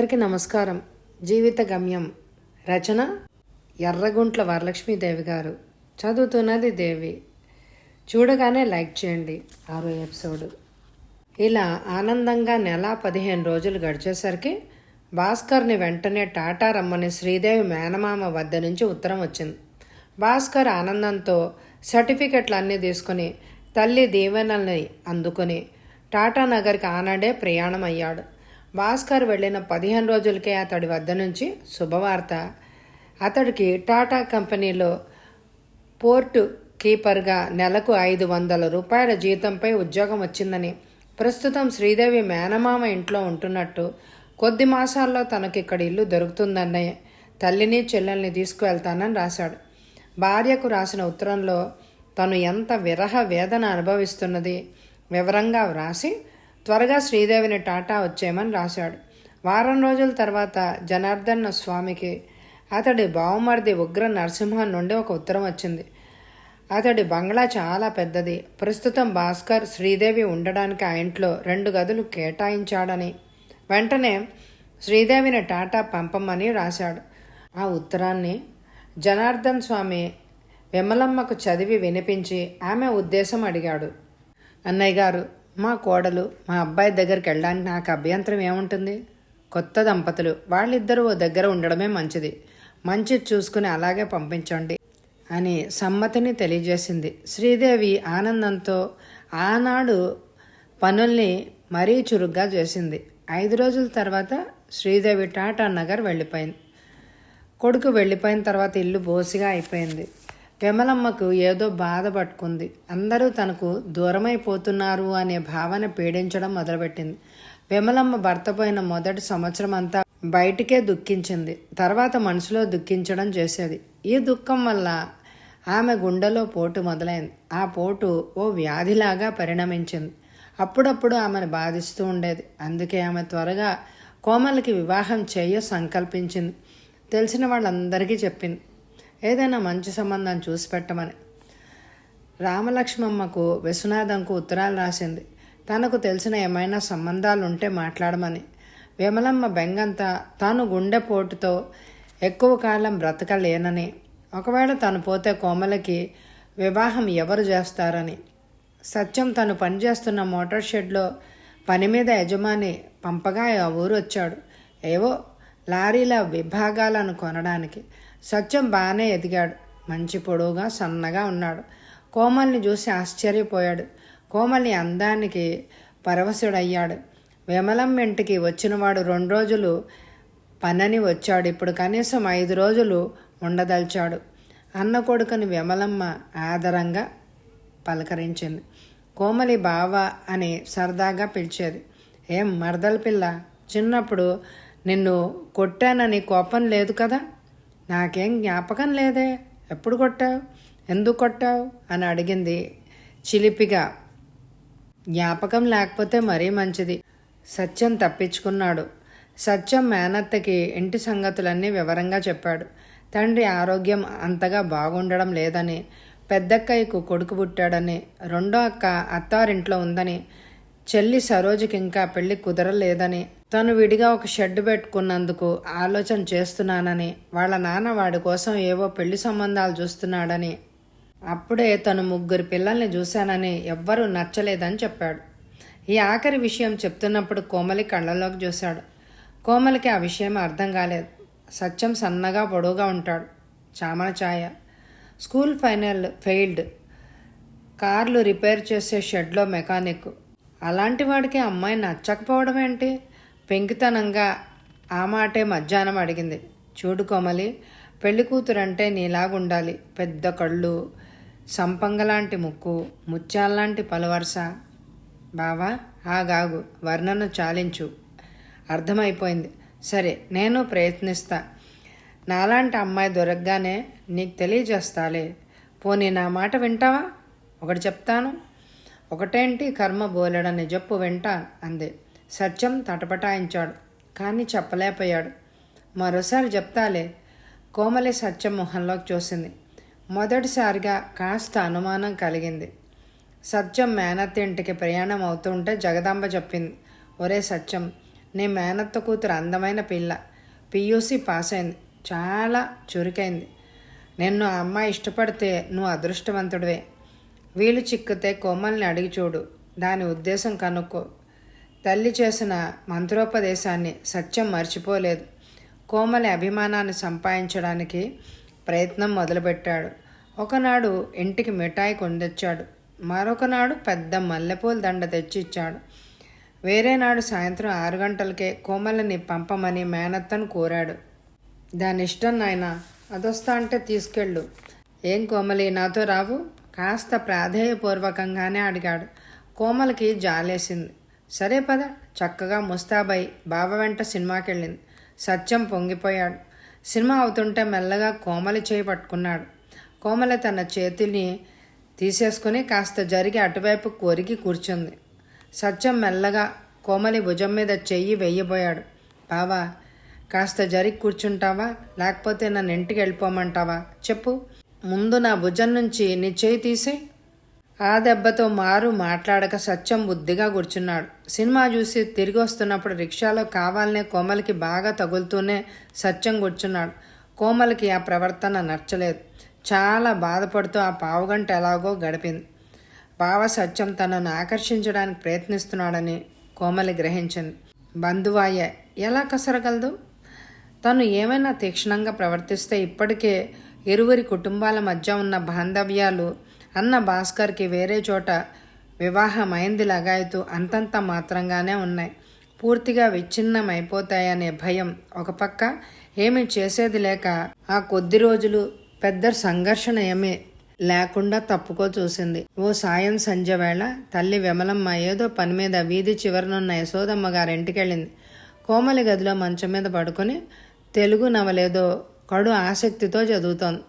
అందరికీ నమస్కారం. జీవిత గమ్యం. రచన ఎర్రగుంట్ల వరలక్ష్మీదేవి గారు. చదువుతున్నది దేవి. చూడగానే లైక్ చేయండి. ఆరో ఎపిసోడ్. ఇలా ఆనందంగా నెల పదిహేను రోజులు గడిచేసరికి భాస్కర్ని వెంటనే టాటా రమ్మని శ్రీదేవి మేనమామ వద్ద నుంచి ఉత్తరం వచ్చింది. భాస్కర్ ఆనందంతో సర్టిఫికెట్లు అన్నీ తీసుకుని తల్లి దీవెనల్ని అందుకుని టాటా నగర్కి ఆనాడే ప్రయాణం అయ్యాడు భాస్కర్ వెళ్ళిన పదిహేను రోజులకే అతడి వద్ద నుంచి శుభవార్త. అతడికి టాటా కంపెనీలో పోర్టు కీపర్గా నెలకు ఐదు వందల రూపాయల జీతంపై ఉద్యోగం వచ్చిందని ప్రస్తుతం శ్రీదేవి మేనమామ ఇంట్లో ఉంటున్నట్టు కొద్ది మాసాల్లో తనకి ఇక్కడ ఇల్లు దొరుకుతుందనే తల్లిని చెల్లెల్ని తీసుకువెళ్తానని రాశాడు. భార్యకు రాసిన ఉత్తరంలో తను ఎంత విరహ వేదన అనుభవిస్తున్నది? వివరంగా వ్రాసి త్వరగా శ్రీదేవిని టాటా వచ్చేయమని రాశాడు. వారం రోజుల తర్వాత జనార్దన్న స్వామికి అతడి బావమరిది ఉగ్ర నరసింహన్ నుండి ఒక ఉత్తరం వచ్చింది. అతడి బంగ్లా చాలా పెద్దది. ప్రస్తుతం భాస్కర్ శ్రీదేవి ఉండడానికి ఆ ఇంట్లో రెండు గదులు కేటాయించాడని వెంటనే శ్రీదేవిని టాటా పంపమని రాశాడు. ఆ ఉత్తరాన్ని జనార్దన్ స్వామి విమలమ్మకు చదివి వినిపించి ఆమె ఉద్దేశం అడిగాడు. అన్నయ్య గారు మా కోడలు మా అబ్బాయి దగ్గరికి వెళ్ళడానికి నాకు అభ్యంతరం ఏముంటుంది? కొత్త దంపతులు. వాళ్ళిద్దరూ ఓ దగ్గర ఉండడమే మంచిది. మంచి చూసుకుని అలాగే పంపించండి అని సమ్మతిని తెలియజేసింది. శ్రీదేవి ఆనందంతో ఆనాడు పనుల్ని మరీ చురుగ్గా చేసింది. ఐదు రోజుల తర్వాత శ్రీదేవి టాటా నగర్ వెళ్ళిపోయింది. కొడుకు వెళ్ళిపోయిన తర్వాత ఇల్లు బోసిగా అయిపోయింది. విమలమ్మకు ఏదో బాధ పట్టుకుంది. అందరూ తనకు దూరమైపోతున్నారు అనే భావన పీడించడం మొదలుపెట్టింది. విమలమ్మ భర్త పోయిన మొదటి సంవత్సరం అంతా బయటికే దుఃఖించింది. తర్వాత మనసులో దుఃఖించడం చేసేది. ఈ దుఃఖం వల్ల ఆమె గుండెలో పోటు మొదలైంది. ఆ పోటు ఓ వ్యాధిలాగా పరిణమించింది. అప్పుడప్పుడు ఆమెను బాధిస్తూ ఉండేది. అందుకే ఆమె త్వరగా కోమలకి వివాహం చేయ సంకల్పించింది. తెలిసిన వాళ్ళందరికీ చెప్పింది. ఏదైనా మంచి సంబంధం చూసి పెట్టమని. రామలక్ష్మమ్మకు విశ్వనాథంకు ఉత్తరాలు రాసింది. తనకు తెలిసిన ఏమైనా సంబంధాలు ఉంటే మాట్లాడమని. విమలమ్మ బెంగంతా తాను గుండెపోటుతో ఎక్కువ కాలం బ్రతకలేనని. ఒకవేళ తను పోతే కోమలకి వివాహం ఎవరు చేస్తారని. సత్యం తను పనిచేస్తున్న మోటార్ షెడ్లో పని మీద యజమాని పంపగా ఆ ఊరు వచ్చాడు. ఏవో లారీల విభాగాలను కొనడానికి. సత్యం బాగానే ఎదిగాడు. మంచి పొడవుగా సన్నగా ఉన్నాడు. కోమల్ని చూసి ఆశ్చర్యపోయాడు. కోమలి అందానికి పరవశుడయ్యాడు. విమలం ఇంటికి వచ్చినవాడు రెండు రోజులు పనని వచ్చాడు. ఇప్పుడు కనీసం ఐదు రోజులు ఉండదలిచాడు. అన్న కొడుకుని విమలమ్మ ఆదరంగా పలకరించింది. కోమలి బావ అని సరదాగా పిలిచేది. ఏం మరదల పిల్ల? చిన్నప్పుడు నిన్ను కొట్టానని కోపం లేదు కదా? నాకేం జ్ఞాపకం లేదే. ఎప్పుడు కొట్టావు? ఎందుకు కొట్టావు? అని అడిగింది చిలిపిగా. జ్ఞాపకం లేకపోతే మరీ మంచిది. సత్యం తప్పించుకున్నాడు. సత్యం మేనత్తకి ఇంటి సంగతులన్నీ వివరంగా చెప్పాడు. తండ్రి ఆరోగ్యం అంతగా బాగుండడం లేదని పెద్దక్కయ్యకు కొడుకు పుట్టాడని రెండో అక్క అత్తారింట్లో ఉందని చెల్లి సరోజకి ఇంకా పెళ్ళి కుదరలేదని తను విడిగా ఒక షెడ్ పెట్టుకున్నందుకు ఆలోచన చేస్తున్నానని వాళ్ళ నాన్న వాడి కోసం ఏవో పెళ్ళి సంబంధాలు చూస్తున్నాడని. అప్పుడే తను ముగ్గురు పిల్లల్ని చూశానని ఎవ్వరూ నచ్చలేదని చెప్పాడు. ఈ ఆఖరి విషయం చెప్తున్నప్పుడు కోమలి కళ్ళలోకి చూశాడు. కోమలికి ఆ విషయం అర్థం కాలేదు. సత్యం సన్నగా పొడవుగా ఉంటాడు. చామన ఛాయ. School final failed. కార్లు రిపేర్ చేసే షెడ్లో మెకానిక్ అలాంటి వాడికి అమ్మాయి నచ్చకపోవడం ఏంటి? పెంకితనంగా ఆ మాటే మధ్యాహ్నం అడిగింది. చూడు కోమలి పెళ్ళి కూతురంటే నీలాగుండాలి. పెద్ద కళ్ళు సంపంగలాంటి ముక్కు ముత్యాల్లాంటి పలువరస. బావా ఆగాగు వర్ణన చాలించు. అర్థమైపోయింది. సరే నేను ప్రయత్నిస్తా. నాలాంటి అమ్మాయి దొరకగానే నీకు తెలియజేస్తాలే. పోనీ నా మాట వింటావా? ఒకటి చెప్తాను. ఒకటేంటి? కర్మ బోలెడని చెప్పు వింటా అంది. సత్యం తటపటాయించాడు. కానీ చెప్పలేకపోయాడు. మరోసారి చెప్తాలే. కోమలి సత్యం మొహంలోకి చూసింది. మొదటిసారిగా కాస్త అనుమానం కలిగింది. సత్యం మేనత్త ఇంటికి ప్రయాణం అవుతుంటే జగదాంబ చెప్పింది. ఒరే సత్యం నీ మేనత్త కూతురు అందమైన పిల్ల. పియూసీ పాస్ అయింది చాలా చురుకైంది. నిన్ను అమ్మాయి ఇష్టపడితే నువ్వు అదృష్టవంతుడివే. వీలు చిక్కితే కొమ్మల్ని అడిగి చూడు. దాని ఉద్దేశం కనుక్కో. తల్లి చేసిన మంత్రోపదేశాన్ని సత్యం మర్చిపోలేదు. కోమలి అభిమానాన్ని సంపాదించడానికి ప్రయత్నం మొదలుపెట్టాడు. ఒకనాడు ఇంటికి మిఠాయి కొందొచ్చాడు మరొకనాడు పెద్ద మల్లెపూల దండ తెచ్చిచ్చాడు. వేరే నాడు సాయంత్రం ఆరు గంటలకే కోమలిని పంపమని మేనత్తను కోరాడు. దాని ఇష్టం నాయన అదొస్తా అంటే తీసుకెళ్ళు. ఏం కోమలి నాతో రావు? కాస్త ప్రాధేయపూర్వకంగానే అడిగాడు. కోమలికి జాలేసింది. సరే పద. చక్కగా ముస్తాబై బావ వెంట సినిమాకి వెళ్ళింది సత్యం పొంగిపోయాడు. సినిమా అవుతుంటే మెల్లగా కోమలి చేయి పట్టుకున్నాడు. కోమలి తన చేతిని తీసేసుకుని కాస్త జరిగి అటువైపు కొరికి కూర్చుంది. సత్యం మెల్లగా కోమలి భుజం మీద చెయ్యి వెయ్యబోయాడు బావా కాస్త జరిగి కూర్చుంటావా? లేకపోతే నన్ను ఇంటికి వెళ్ళిపోమంటావా? చెప్పు. ముందు నా భుజం నుంచి నీ చేయి తీసే. ఆ దెబ్బతో మారు మాట్లాడక సత్యం బుద్ధిగా కూర్చున్నాడు. సినిమా చూసి తిరిగి వస్తున్నప్పుడు రిక్షాలో కావాలనే కోమలికి బాగా తగులుతూనే సత్యం కూర్చున్నాడు. కోమలికి ఆ ప్రవర్తన నచ్చలేదు. చాలా బాధపడుతూ ఆ పావుగంట ఎలాగో గడిపింది. బావ సత్యం తనను ఆకర్షించడానికి ప్రయత్నిస్తున్నాడని కోమలి గ్రహించింది. బంధువాయ ఎలా కసరగలదు? తను ఏమైనా తీక్షణంగా ప్రవర్తిస్తే ఇప్పటికే ఇరువురి కుటుంబాల మధ్య ఉన్న బాంధవ్యాలు అన్న భాస్కర్కి వేరే చోట వివాహం అయింది లగాయతూ అంతంత మాత్రంగానే ఉన్నాయి. పూర్తిగా విచ్ఛిన్నమైపోతాయనే భయం ఒక పక్క ఏమీ చేసేది లేక ఆ కొద్ది రోజులు పెద్ద సంఘర్షణ ఏమీ లేకుండా తప్పుకో చూసింది. ఓ సాయం సంధ్య వేళ తల్లి విమలమ్మ ఏదో పని మీద వీధి చివరనున్న యశోదమ్మ గారింటికెళ్ళింది. కోమలి గదిలో మంచం మీద పడుకొని తెలుగు నవలేదో కడు ఆసక్తితో చదువుతోంది.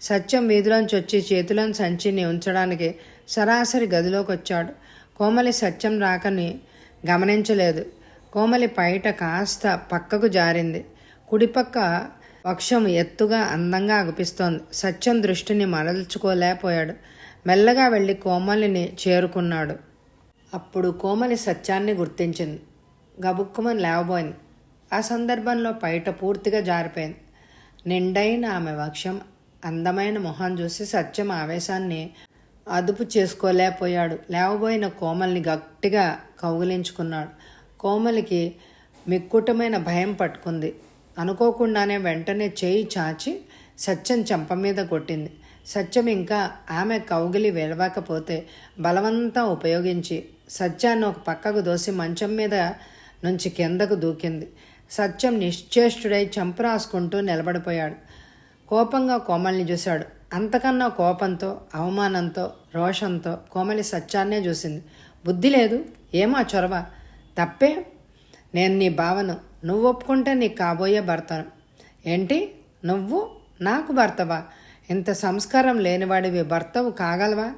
సత్యం వీధిలోంచి వచ్చి చేతిలోని సంచిని ఉంచడానికి సరాసరి గదిలోకి వచ్చాడు కోమలి సత్యం రాకని గమనించలేదు. కోమలి పైట కాస్త పక్కకు జారింది. కుడిపక్క వక్షం ఎత్తుగా అందంగా అగుపిస్తోంది. సత్యం దృష్టిని మరల్చుకోలేకపోయాడు. మెల్లగా వెళ్ళి కోమలిని చేరుకున్నాడు. అప్పుడు కోమలి సత్యాన్ని గుర్తించింది. గబుక్కుమని లేవబోయింది. ఆ సందర్భంలో పైట పూర్తిగా జారిపోయింది. నిండైన ఆమె వక్షం అందమైన మొహం చూసి సత్యం ఆవేశాన్ని అదుపు చేసుకోలేకపోయాడు. లేవబోయిన కోమల్ని గట్టిగా కౌగిలించుకున్నాడు. కోమలికి మిక్కుటమైన భయం పట్టుకుంది. అనుకోకుండానే వెంటనే చేయి చాచి సత్యం చెంప మీద కొట్టింది. సత్యం ఇంకా ఆమె కౌగిలి వెలవకపోతే బలవంతం ఉపయోగించి సత్యాన్ని ఒక పక్కకు దోసి మంచం మీద నుంచి కిందకు దూకింది. సత్యం నిశ్చేష్టుడై చంపరాసుకుంటూ నిలబడిపోయాడు. కోపంగా కోమల్ని చూశాడు. అంతకన్నా కోపంతో అవమానంతో రోషంతో కోమలి సత్యాన్నే చూసింది. బుద్ధి లేదు. ఏమా చొరవ? తప్పే? నేను నీ భావను నువ్వు ఒప్పుకుంటే నీకు కాబోయే భర్తను. ఏంటి? నువ్వు? నాకు భర్తవా? ఇంత సంస్కారం లేనివాడివి భర్తవు కాగలవా?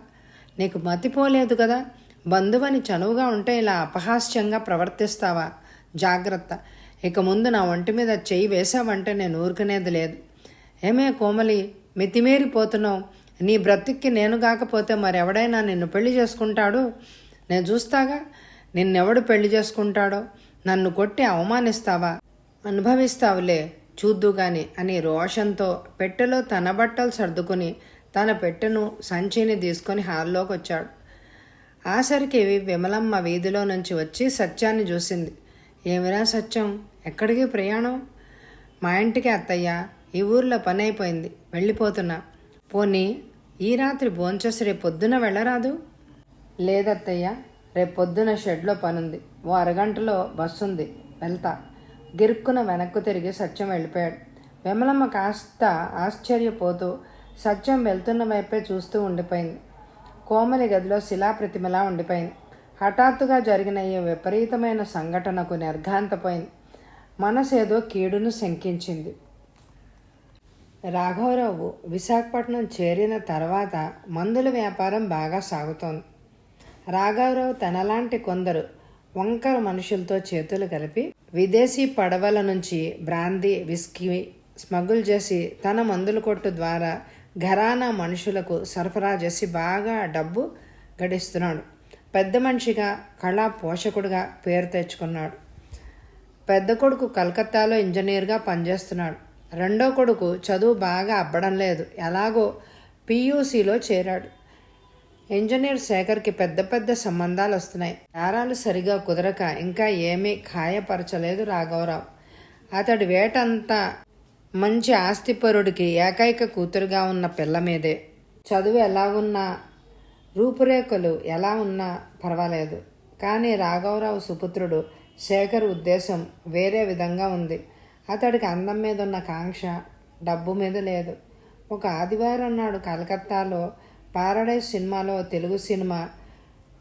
నీకు మతిపోలేదు కదా? బంధువని చనువుగా ఉంటే ఇలా అపహాస్యంగా ప్రవర్తిస్తావా? జాగ్రత్త. ఇక ముందు నా ఒంటి మీద చెయ్యి వేసావంటే నేను ఊరుకునేది లేదు. ఏమే కోమలి మితిమీరిపోతున్నావు. నీ బ్రతిక్కి నేను కాకపోతే మరెవడైనా నిన్ను పెళ్ళి చేసుకుంటాడు? నేను చూస్తాగా నిన్నెవడు పెళ్ళి చేసుకుంటాడో? నన్ను కొట్టి అవమానిస్తావా? అనుభవిస్తావులే చూద్దు గాని అని రోషంతో పెట్టెలో తన బట్టలు సర్దుకుని తన పెట్టెను సంచిని తీసుకొని హాల్లోకి వచ్చాడు ఆసరికి విమలమ్మ వీధిలో నుంచి వచ్చి సత్యాన్ని చూసింది. ఏమిరా సత్యం? ఎక్కడికి ప్రయాణం? మా ఇంటికి అత్తయ్య. ఈ ఊర్లో పని అయిపోయింది వెళ్ళిపోతున్నా. పోనీ ఈ రాత్రి భోంచేసి రేపు పొద్దున వెళ్ళరాదు? లేదత్తయ్య. రేపు పొద్దున షెడ్లో పనుంది. ఓ అరగంటలో బస్సు ఉంది వెళ్తా. గిరుక్కున వెనక్కు తిరిగి సత్యం వెళ్ళిపోయాడు. విమలమ్మ కాస్త ఆశ్చర్యపోతూ సత్యం వెళ్తున్న వైపే చూస్తూ ఉండిపోయింది. కోమలి గదిలో శిలాప్రతిమలా ఉండిపోయింది. హఠాత్తుగా జరిగిన ఈ విపరీతమైన సంఘటనకు నిర్ఘాంతపోయింది. మనసేదో కీడును శంకించింది. రాఘవరావు విశాఖపట్నం చేరిన తర్వాత మందుల వ్యాపారం బాగా సాగుతోంది. రాఘవరావు తనలాంటి కొందరు వంకర మనుషులతో చేతులు కలిపి విదేశీ పడవల నుంచి బ్రాందీ విస్కీ స్మగుల్ చేసి తన మందుల కొట్టు ద్వారా ఘరానా మనుషులకు సరఫరా చేసి బాగా డబ్బు గడిస్తున్నాడు. పెద్ద మనిషిగా కళా పోషకుడిగా పేరు తెచ్చుకున్నాడు. పెద్ద కొడుకు కలకత్తాలో ఇంజనీర్గా పనిచేస్తున్నాడు. రెండో కొడుకు చదువు బాగా అబ్బడం లేదు. ఎలాగో పియూసీలో చేరాడు. ఇంజనీర్ శేఖర్కి పెద్ద పెద్ద సంబంధాలు వస్తున్నాయి. దారాలు సరిగా కుదరక ఇంకా ఏమీ ఖాయపరచలేదు రాఘవరావు. అతడి వేటంతా మంచి ఆస్తిపరుడికి ఏకైక కూతురుగా ఉన్న పిల్ల మీదే. చదువు ఎలాగున్నా రూపురేఖలు ఎలా ఉన్నా పర్వాలేదు. కానీ రాఘవరావు సుపుత్రుడు శేఖర్ ఉద్దేశం వేరే విధంగా ఉంది. అతడికి అందం మీద ఉన్న కాంక్ష డబ్బు మీద లేదు. ఒక ఆదివారం నాడు కలకత్తాలో పారడైజ్ సినిమాలో తెలుగు సినిమా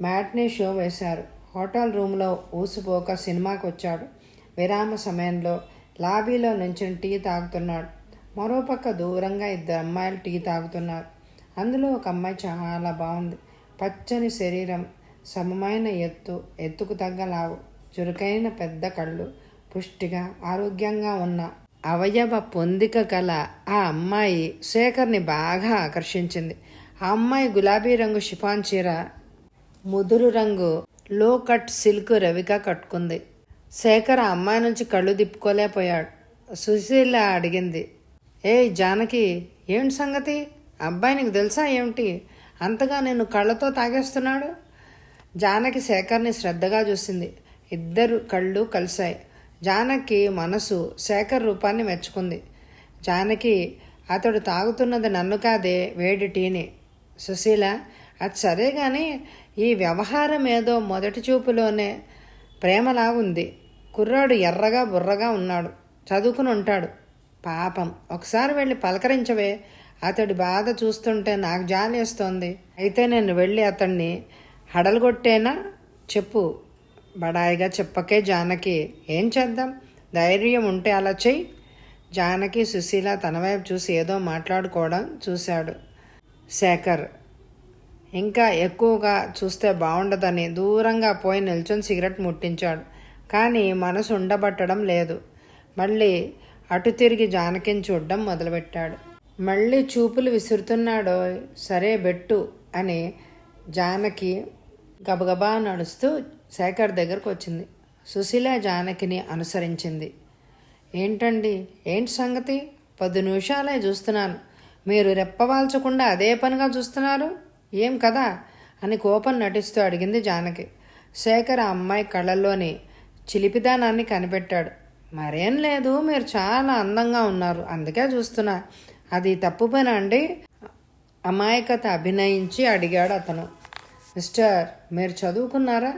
మ్యాట్నీ షో వేశారు. హోటల్ రూమ్లో ఊసిపోక సినిమాకి వచ్చాడు విరామ సమయంలో లాబీలో నుంచి టీ తాగుతున్నాడు. మరోపక్క దూరంగా ఇద్దరు అమ్మాయిలు టీ తాగుతున్నారు. అందులో ఒక అమ్మాయి చాలా బాగుంది. పచ్చని శరీరం సమమైన ఎత్తు ఎత్తుకు తగ్గ లావు. చురుకైన పెద్ద కళ్ళు పుష్టిగా ఆరోగ్యంగా ఉన్న అవయవ పొందిక గల ఆ అమ్మాయి శేఖర్ని బాగా ఆకర్షించింది. ఆ అమ్మాయి గులాబీ రంగు షిఫాన్ చీర ముదురు రంగు లో కట్ సిల్క్ రవిక కట్టుకుంది. శేఖర్ ఆ అమ్మాయి నుంచి కళ్ళు తిప్పుకోలేకపోయాడు. సుశీల అడిగింది ఏ జానకి ఏంటి సంగతి? అబ్బాయి నీకు తెలుసా ఏమిటి? అంతగా నేను కళ్ళతో తాగేస్తున్నాడు? జానకి శేఖర్ని శ్రద్ధగా చూసింది. ఇద్దరు కళ్ళు కలిశాయి. జానకి మనసు శేఖర్ రూపాన్ని మెచ్చుకుంది. జానకి అతడు తాగుతున్నది నన్ను కాదే వేడి టీని. సుశీల అది సరే కానీ ఈ వ్యవహారం ఏదో మొదటి చూపులోనే ప్రేమలాగుంది. కుర్రాడు ఎర్రగా బుర్రగా ఉన్నాడు. చదువుకుని ఉంటాడు. పాపం. ఒకసారి వెళ్ళి పలకరించవే. అతడి బాధ చూస్తుంటే నాకు జాలేస్తోంది. అయితే నేను వెళ్ళి అతన్ని హడలుగొట్టేనా? చెప్పు. బడాయిగా చెప్పకే జానకి ఏం చేద్దాం? ధైర్యం ఉంటే అలా చెయ్యి. జానకి సుశీల తన వైపు చూసి ఏదో మాట్లాడుకోవడం చూశాడు. శేఖర్ ఇంకా ఎక్కువగా చూస్తే బాగుండదని దూరంగా పోయి నిల్చొని సిగరెట్ ముట్టించాడు. కానీ మనసు ఉండబట్టడం లేదు. మళ్ళీ అటు తిరిగి జానకిని చూడడం మొదలుపెట్టాడు. మళ్ళీ చూపులు విసురుతున్నాడో సరే బెట్టు అని జానకి గబగబా నడుస్తూ శేఖర్ దగ్గరకు వచ్చింది సుశీల జానకిని అనుసరించింది. ఏంటండి? ఏంటి సంగతి? పది నిమిషాలే చూస్తున్నాను. మీరు రెప్పవాల్చకుండా అదే పనిగా చూస్తున్నారు? ఏం కదా? అని కోపం నటిస్తూ అడిగింది జానకి. శేఖర్ ఆ అమ్మాయి కళ్ళల్లోని చిలిపిదానాన్ని కనిపెట్టాడు. మరేం లేదు మీరు చాలా అందంగా ఉన్నారు. అందుకే చూస్తున్నా. అది తప్పు పని అండి? అమాయకత అభినయించి అడిగాడు అతను. మిస్టర్ మీరు చదువుకున్నారా?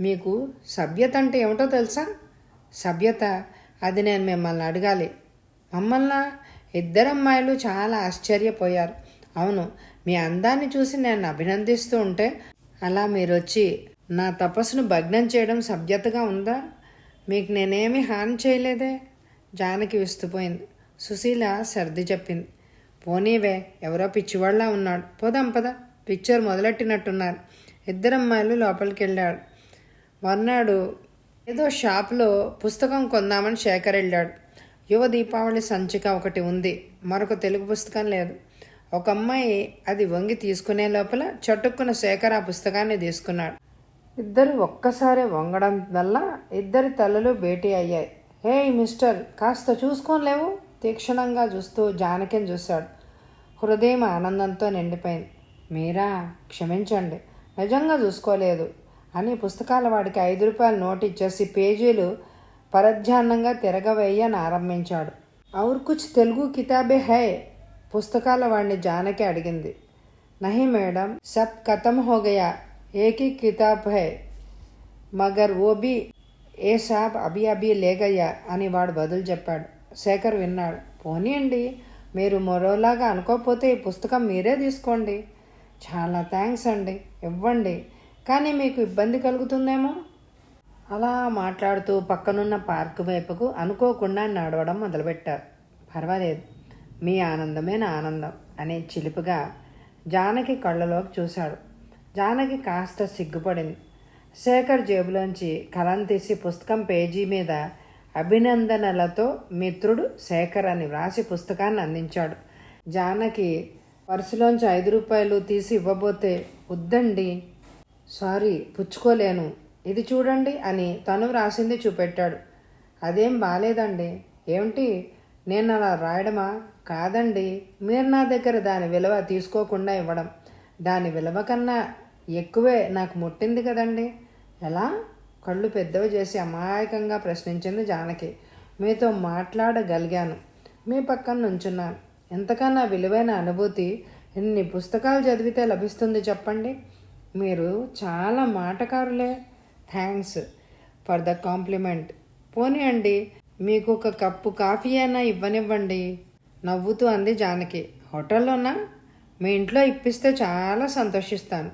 మీకు సభ్యత అంటే ఏమిటో తెలుసా? సభ్యత అది నేను మిమ్మల్ని అడగాలి. మమ్మల్ని ఇద్దరు అమ్మాయిలు చాలా ఆశ్చర్యపోయారు. అవును మీ అందాన్ని చూసి నేను అభినందిస్తూ ఉంటే అలా మీరు వచ్చి నా తపస్సును భగ్నం చేయడం సభ్యతగా ఉందా? మీకు నేనేమీ హాని చేయలేదే? జానకి విస్తుపోయింది. సుశీల సర్ది చెప్పింది. పోనీవే ఎవరో పిచ్చివాళ్ళ ఉన్నాడు. పోదాం పద. పిక్చర్ మొదలెట్టినట్టున్నారు. ఇద్దరమ్మాయిలు లోపలికి వెళ్ళాడు మర్నాడు ఏదో షాప్లో పుస్తకం కొందామని శేఖర్ వెళ్ళాడు. యువ దీపావళి సంచిక ఒకటి ఉంది. మరొక తెలుగు పుస్తకం లేదు. ఒక అమ్మాయి అది వంగి తీసుకునే లోపల చటుక్కున శేఖర్ ఆ పుస్తకాన్ని తీసుకున్నాడు. ఇద్దరు ఒక్కసారి వంగడం వల్ల ఇద్దరి తలలు భేటీ అయ్యాయి. హే మిస్టర్ కాస్త చూసుకోలేవు తీక్షణంగా చూస్తూ జానకిని చూశాడు. హృదయం ఆనందంతో నిండిపోయింది. మీరా క్షమించండి. నిజంగా చూసుకోలేదు. అని పుస్తకాల వాడికి ఐదు రూపాయల నోట్ ఇచ్చేసి పేజీలు పరధ్యాన్నంగా తిరగవేయని ఆరంభించాడు. ఔర్ కుచ్ తెలుగు కితాబే హై? పుస్తకాల వాడిని జానకి అడిగింది. నహి మేడం సబ్ ఖతం హోగయా ఏకీ కితాబ్ హై? మగర్ ఓ బి ఏ సాబ్ అభి అభి లేగయ్యా అని వాడు బదులు చెప్పాడు. శేఖర్ విన్నాడు. పోనీయండి మీరు మరోలాగా అనుకోకపోతే ఈ పుస్తకం మీరే తీసుకోండి. చాలా థ్యాంక్స్ అండి. ఇవ్వండి. కానీ మీకు ఇబ్బంది కలుగుతుందేమో? అలా మాట్లాడుతూ పక్కనున్న పార్క్ వైపుకు అనుకోకుండా నడవడం మొదలుపెట్టారు. పర్వాలేదు మీ ఆనందమే నా ఆనందం అనే చిలిపిగా జానకి కళ్ళలోకి చూశాడు. జానకి కాస్త సిగ్గుపడింది. శేఖర్ జేబులోంచి కలం తీసి పుస్తకం పేజీ మీద అభినందనలతో మిత్రుడు శేఖర్ అని వ్రాసి పుస్తకాన్ని అందించాడు. జానకి పర్సులోంచి ఐదు రూపాయలు తీసి ఇవ్వబోతే వద్దండి. సారీ పుచ్చుకోలేను. ఇది చూడండి అని తను వ్రాసింది చూపెట్టాడు. అదేం బాలేదండి. ఏమిటి? నేను అలా రాయడమా? కాదండి. మీరు నా దగ్గర దాని విలువ తీసుకోకుండా ఇవ్వడం. దాని విలువ కన్నా ఎక్కువే నాకు ముట్టింది కదండి. ఎలా? కళ్ళు పెద్దవి చేసి అమాయకంగా ప్రశ్నించింది జానకి. మీతో మాట్లాడగలిగాను. మీ పక్కన నుంచున్నాను. ఎంతకన్నా విలువైన అనుభూతి ఎన్ని పుస్తకాలు చదివితే లభిస్తుంది చెప్పండి. మీరు చాలా మాటకారులే. Thanks for the compliment. పోనీ అండి మీకు ఒక కప్పు కాఫీ అయినా ఇవ్వనివ్వండి. నవ్వుతూ అంది జానకి. హోటల్లోనా? మీ ఇంట్లో ఇప్పిస్తే చాలా సంతోషిస్తాను.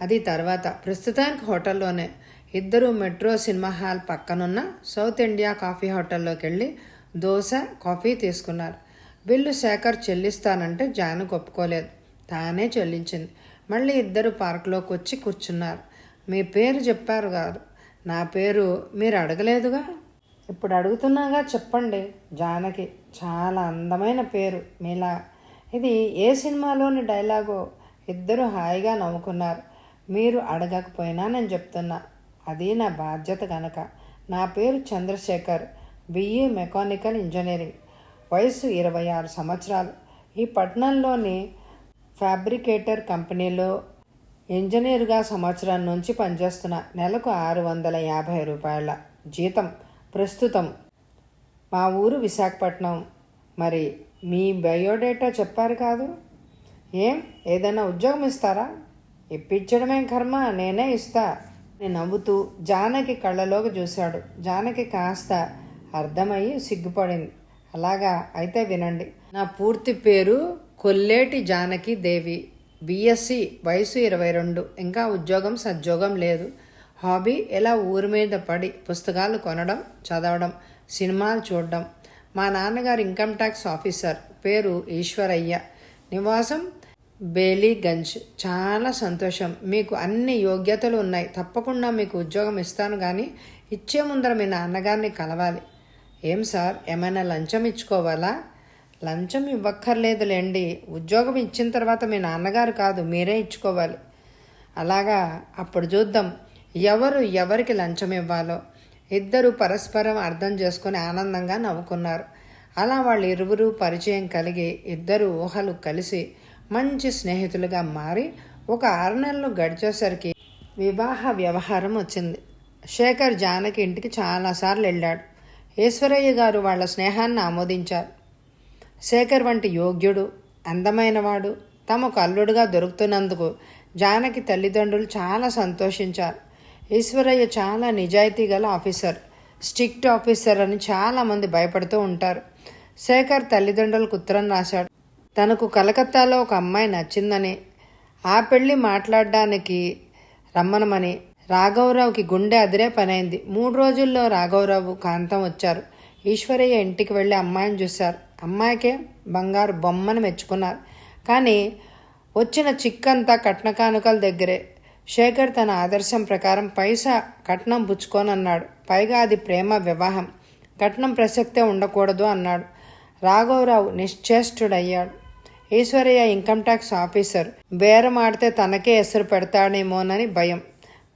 అది తర్వాత. ప్రస్తుతానికి హోటల్లోనే. ఇద్దరు మెట్రో సినిమా హాల్ పక్కనున్న సౌత్ ఇండియా కాఫీ హోటల్లోకి వెళ్ళి దోశ కాఫీ తీసుకున్నారు. బిల్లు శేఖర్ చెల్లిస్తానంటే జానకు ఒప్పుకోలేదు. తానే చెల్లించింది. మళ్ళీ ఇద్దరు పార్కులోకి వచ్చి కూర్చున్నారు. మీ పేరు చెప్పారు కాదు నా పేరు మీరు అడగలేదుగా? ఇప్పుడు అడుగుతున్నాగా చెప్పండి. జానకి చాలా అందమైన పేరు మీలా. ఇది ఏ సినిమాలోని డైలాగో? ఇద్దరు హాయిగా నవ్వుకున్నారు. మీరు అడగకపోయినా నేను చెప్తున్నా. అది నా బాధ్యత కనుక నా పేరు చంద్రశేఖర్ బిఈ మెకానికల్ ఇంజనీరింగ్. వయసు ఇరవై ఆరు సంవత్సరాలు. ఈ పట్టణంలోని ఫ్యాబ్రికేటర్ కంపెనీలో ఇంజనీర్గా సంవత్సరం నుంచి పనిచేస్తున్న నెలకు ఆరు వందల యాభై రూపాయల జీతం ప్రస్తుతం మా ఊరు విశాఖపట్నం. మరి మీ బయోడేటా చెప్పారు కాదు? ఏం? ఏదైనా ఉద్యోగం ఇస్తారా? ఇప్పించడమేం కర్మ? నేనే ఇస్తా నేను నవ్వుతూ జానకి కళ్ళలోకి చూశాడు. జానకి కాస్త అర్థమయ్యి సిగ్గుపడింది. అలాగా? అయితే వినండి. నా పూర్తి పేరు కొల్లేటి జానకి దేవి బిఎస్సి వయసు ఇరవై రెండు ఇంకా ఉద్యోగం సద్యోగం లేదు. హాబీ ఇలా ఊరి మీద పడి పుస్తకాలు కొనడం చదవడం సినిమాలు చూడడం. మా నాన్నగారు ఇన్కమ్ ట్యాక్స్ ఆఫీసర్ పేరు ఈశ్వరయ్య. నివాసం బేలీగంజ్. చాలా సంతోషం. మీకు అన్ని యోగ్యతలు ఉన్నాయి. తప్పకుండా మీకు ఉద్యోగం ఇస్తాను కానీ ఇచ్చే ముందర మీ నాన్నగారిని కలవాలి. ఏం సార్? ఏమైనా లంచం ఇచ్చుకోవాలా? లంచం ఇవ్వక్కర్లేదులేండి. ఉద్యోగం ఇచ్చిన తర్వాత మీ నాన్నగారు కాదు మీరే ఇచ్చుకోవాలి. అలాగా అప్పుడు చూద్దాం. ఎవరు ఎవరికి లంచం ఇవ్వాలో. ఇద్దరు పరస్పరం అర్థం చేసుకుని ఆనందంగా నవ్వుకున్నారు. అలా వాళ్ళు ఇరువురు పరిచయం కలిగి ఇద్దరు ఊహలు కలిసి మంచి స్నేహితులుగా మారి ఒక ఆరు నెలలు గడిచేసరికి వివాహ వ్యవహారం వచ్చింది. శేఖర్ జానకి ఇంటికి చాలాసార్లు వెళ్ళాడు. ఈశ్వరయ్య గారు వాళ్ళ స్నేహాన్ని ఆమోదించారు. శేఖర్ వంటి యోగ్యుడు అందమైనవాడు తమకు అల్లుడుగా దొరుకుతున్నందుకు జానకి తల్లిదండ్రులు చాలా సంతోషించారు. ఈశ్వరయ్య చాలా నిజాయితీ గల ఆఫీసర్ స్ట్రిక్ట్ ఆఫీసర్ అని చాలామంది భయపడుతూ ఉంటారు. శేఖర్ తల్లిదండ్రులకు ఉత్తరం రాశాడు. తనకు కలకత్తాలో ఒక అమ్మాయి నచ్చిందని ఆ పెళ్ళి మాట్లాడడానికి రమ్మనమని రాఘవరావుకి గుండె అదిరే పనైంది. మూడు రోజుల్లో రాఘవరావు కాంతం వచ్చారు. ఈశ్వరయ్య ఇంటికి వెళ్ళి అమ్మాయిని చూశారు. అమ్మాయికే బంగారు బొమ్మను మెచ్చుకున్నారు. కానీ వచ్చిన చిక్కంతా కట్న కానుకల దగ్గరే. శేఖర్ తన ఆదర్శం ప్రకారం పైసా కట్నం పుచ్చుకోనన్నాడు. పైగా అది ప్రేమ వివాహం. కట్నం ప్రసక్తే ఉండకూడదు అన్నాడు. రాఘవరావు నిశ్చేష్టుడయ్యాడు. Eshwarayya income tax officer. బేరం ఆడితే తనకే ఎసరు పెడతాడేమోనని భయం.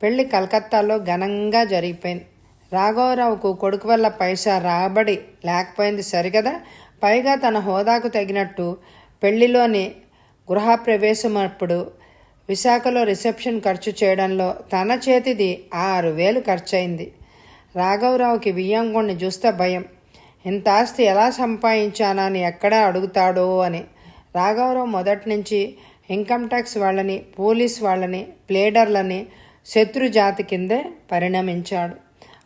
పెళ్ళి కలకత్తాలో ఘనంగా జరిగిపోయింది. రాఘవరావుకు కొడుకు వల్ల పైసా రాబడి లేకపోయింది సరిగదా? పైగా తన హోదాకు తగినట్టు పెళ్ళిలోని గృహప్రవేశమప్పుడు విశాఖలో రిసెప్షన్ ఖర్చు చేయడంలో తన చేతిది ఆరు వేలు ఖర్చయింది. రాఘవరావుకి వియ్యంగుణ్ణి చూస్తే భయం. ఇంత ఆస్తి ఎలా సంపాదించానని ఎక్కడ అడుగుతాడో అని. రాఘవరావు మొదటి నుంచి ఇన్కమ్ ట్యాక్స్ వాళ్ళని పోలీస్ వాళ్ళని ప్లేడర్లని శత్రు జాతి కిందే పరిణమించాడు.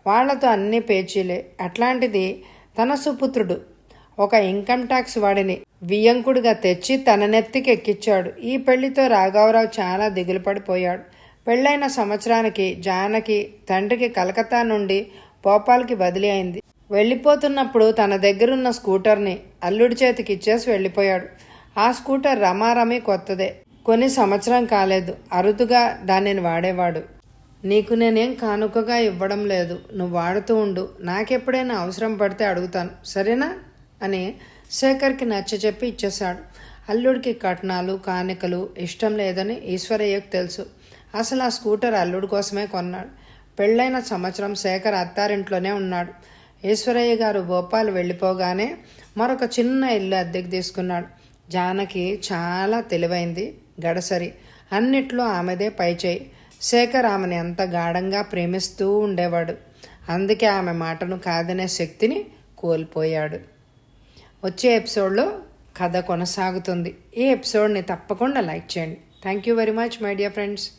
వాళ్ళతో అన్ని పేచీలే. అట్లాంటిది తన సుపుత్రుడు ఒక ఇన్కమ్ ట్యాక్స్ వాడిని. వియంకుడిగా తెచ్చి తన నెత్తికి ఎక్కించాడు ఈ పెళ్ళితో రాఘవరావు చాలా దిగులు పడిపోయాడు పెళ్ళైన సంవత్సరానికి జానకి తండ్రికి కలకత్తా నుండి భోపాల్కి బదిలీ అయింది. వెళ్ళిపోతున్నప్పుడు తన దగ్గరున్న స్కూటర్ని అల్లుడి చేతికి ఇచ్చేసి వెళ్ళిపోయాడు. ఆ స్కూటర్ రమారమి కొత్తదే. కొన్ని సంవత్సరం కాలేదు. అరుదుగా దానిని వాడేవాడు. నీకు నేనేం కానుకగా ఇవ్వడం లేదు. నువ్వు వాడుతూ ఉండు. నాకెప్పుడైనా అవసరం పడితే అడుగుతాను. సరేనా? అని శేఖర్కి నచ్చచెప్పి ఇచ్చేశాడు. అల్లుడికి కట్నాలు కానుకలు ఇష్టం లేదని ఈశ్వరయ్యకు తెలుసు. అసలు ఆ స్కూటర్ అల్లుడి కోసమే కొన్నాడు. పెళ్ళైన సంవత్సరం శేఖర్ అత్తారింట్లోనే ఉన్నాడు. ఈశ్వరయ్య గారు భోపాల్ వెళ్ళిపోగానే మరొక చిన్న ఇల్లు అద్దెకు తీసుకున్నాడు. జానకి చాలా తెలివైంది గడసరి. అన్నిట్లో ఆమెదే పైచేయి శేఖర్ ఆమెను ఎంత గాఢంగా ప్రేమిస్తూ ఉండేవాడు. అందుకే ఆమె మాటను కాదనే శక్తిని కోల్పోయాడు. వచ్చే ఎపిసోడ్లో కథ కొనసాగుతుంది. ఈ ఎపిసోడ్ని తప్పకుండా లైక్ చేయండి. Thank you very much my dear friends